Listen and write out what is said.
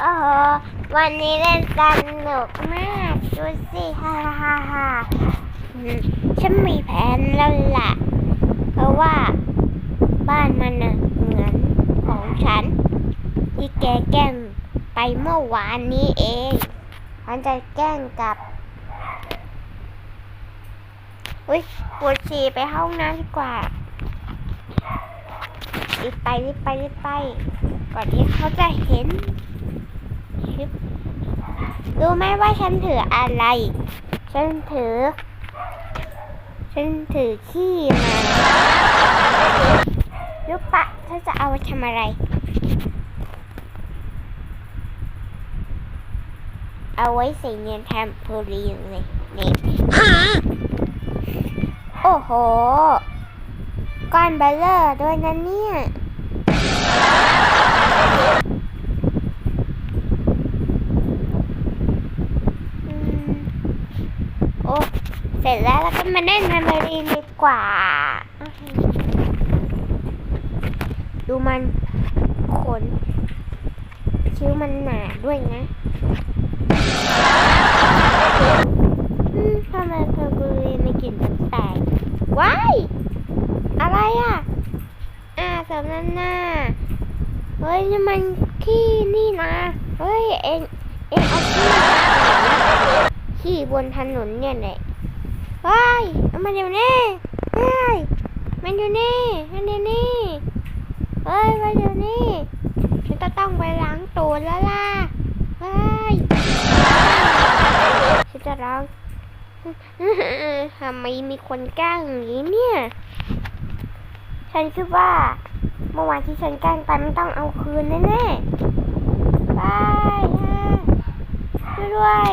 โอ้โหวันนี้เล่นสนุกมากดูสิฮ่าฮ่าฮ่าฉันมีแผนแล้วล่ะ เพราะว่าบ้านมันน่ะเหมือนของฉัน ที่แกแกล้งไปเมื่อวานนี้เอง ฉันจะแกล้งกับอุ้ยปวดฉี่ไปห้องน้ำดีกว่ารีบไปรีบไปรีบไป ก่อนที่เขาจะเห็น ชึบรู้ไหมว่าฉันถืออะไร ฉันถือ ฉันถือขี้มาลูกปะถ้าจะเอาไปทำอะไร เอาไว้ใส่เนียนแทมโพลีนเลยนี่โอ้โห ก้อนเบลเลอร์ด้วยนะเนี่ย อืมโอ้ เสร็จแล้วแล้วก็มาเล่นแทมโพลีดีกว่า ดูมันขนคิ้วมันหนาด้วยนะทำไมเพอร์กูรีไมีกลิ่นแปลกว้าย อะไรอะ อ่าสมน้ำหน้า เฮ้ยนี่มันขี้นี่นะ เฮ้ย เอ็ง เอ็งเอาขี้ขี้บนถนนเนี่ยแหละ เฮ้ยเอามาเดี๋ยวนี้เฮ้ยมันอยู่นี่มันอยู่นี่เฮ้ยมาเดี๋ยวนี้ฉันจะต้องไปล้างตัวแล้วล่ะเฮ้ยฉันจะล้างทำไมมีคนกล้งอย่างนี้เนี่ย ฉันคิดว่าเมื่อวานที่ฉันแกล้งไปมันต้องเอาคืนแน่ๆบายช่วยด้วย